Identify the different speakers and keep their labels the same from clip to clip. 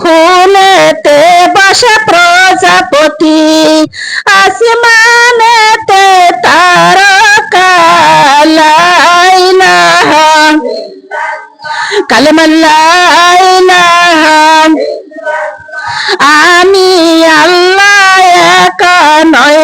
Speaker 1: ফুলেতে বসে প্রজাপতি আসমানেতে তারকা লা ইলাহা কালেমা লা ইলাহা আমি আল্লাহ নয়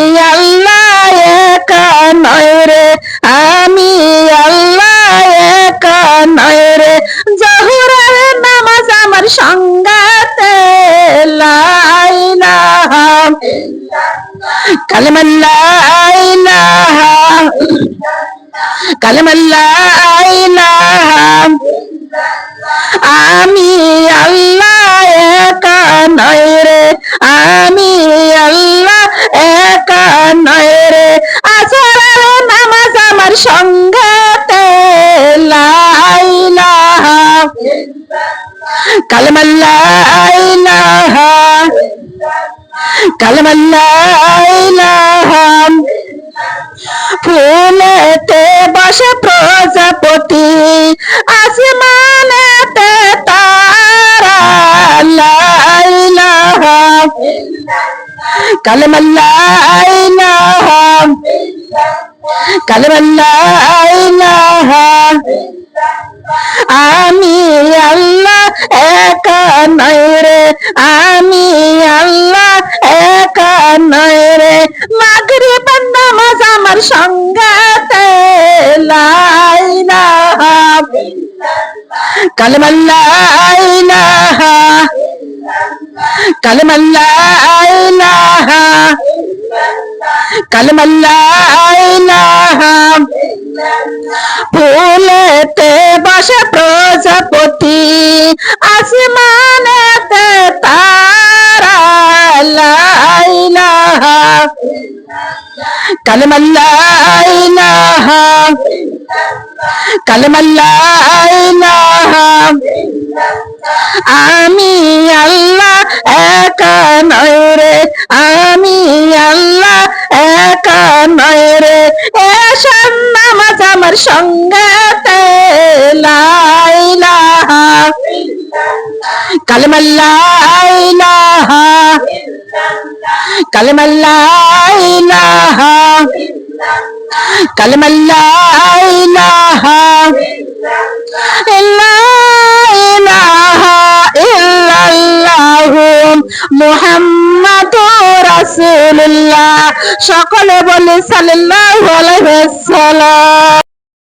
Speaker 1: আমার সঙ্গাতে লাইলাহা কালেমা লাইলাহা কালেমা লাইলাহা আমি আল্লাহ একা নয় রে। আমি আল্লাহ একা নয় রে। আসরের নামাজ আমার সঙ্গতে কালেমা লাইলাহা কালেমা লাইলাহা ফুলেতে বসে প্রজাপতি আসমানেতে তারা লাইলাহা কালেমা লাইলাহা আমার সঙ্গতে লাইলাহা কালেমা লাইলাহা কালেমা লাইলাহা কালেমা লাইলাহা ফুলেতে বসে প্রজাপতি আসমানেতে কালেমা লাইলাহা আমি আল্লাহ একা নয় রে। আমি আল্লাহ একা নয় রে। এসব নামাজ আমার সঙ্গতে লাইলাহা কালেমা কালেমা লাইলাহা কালেমা লাইলাহা ইল্লাল্লাহু ইল্লাল্লাহু মুহাম্মাদুর রাসূলুল্লাহ। সকলে বলে সাল্লাহ